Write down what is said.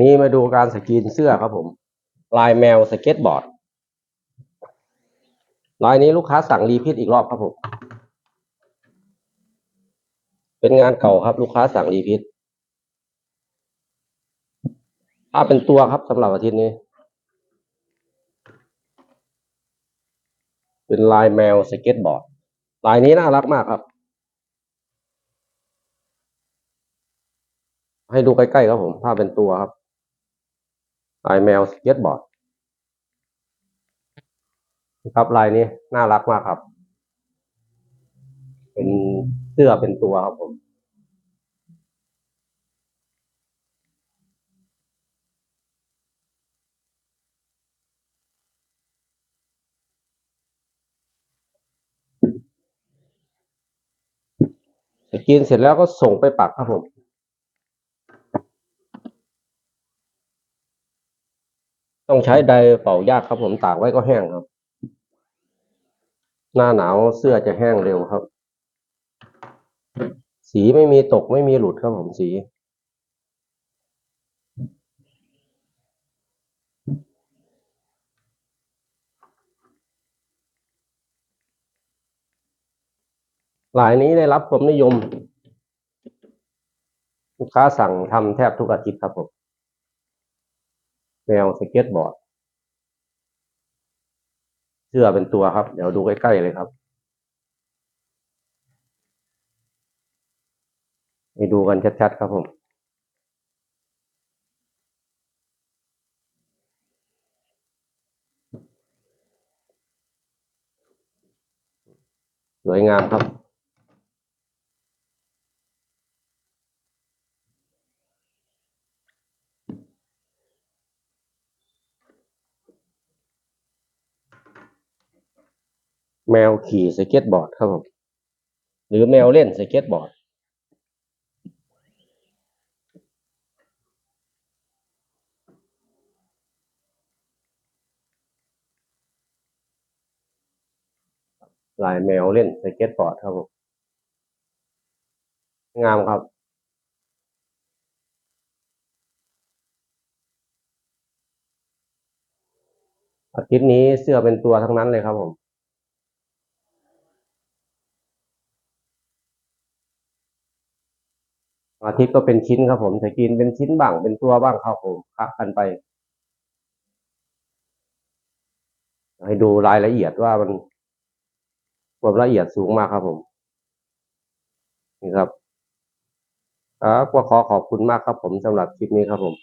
นี้มาดูการสกรีนเสื้อครับผม ลายแมวสเก็ตบอร์ดลายนี้ลูกค้าสั่งรีพีทอีกรอบครับผม เป็นงานเก่าครับ ลูกค้าสั่งรีพีทถ้าเป็นตัวครับสำหรับอาทิตย์นี้ เป็นลายแมวสเก็ตบอร์ดลายนี้น่ารักมากครับ ให้ดูใกล้ๆครับผมภาพเป็นตัวครับ ลายแมวสเก็ตบอร์ดครับลายนี้น่ารักมากครับ เป็นเสื้อเป็นตัวครับผม สกรีนเสร็จแล้วก็ส่งไปปักครับผม ต้องใช้ไดร์เป่ายากครับ ผมตากไว้ก็แห้งครับ หน้าหนาวเสื้อจะแห้งเร็วครับ สีไม่มีตกไม่มีหลุดครับผมสีลายนี้ได้รับความนิยม ลูกค้าสั่งทำแทบทุกอาทิตย์ครับผม แนวสเก็ตบอร์ดเสื้อเป็นตัวครับ เดี๋ยวดูใกล้ๆเลยครับไปดูกันชัดๆครับผมสวยงามครับ แมวขี่สเก็ตบอร์ดครับผมหรือแมวเล่นสเก็ตบอร์ด ลายแมวเล่นสเก็ตบอร์ดครับผมงามครับอาทิตย์นี้เสื้อเป็นตัวทั้งนั้นเลยครับผม อาทิตย์ก็เป็นชิ้นครับผมจะกินเป็นชิ้นบ้างเป็นตัวบ้างครับผมคะกันไป ให้ดูรายละเอียดว่ามันความละเอียดสูงมากครับผม นี่ครับ ครับก็ขอขอบคุณมากครับผมสำหรับคลิปนี้ครับผม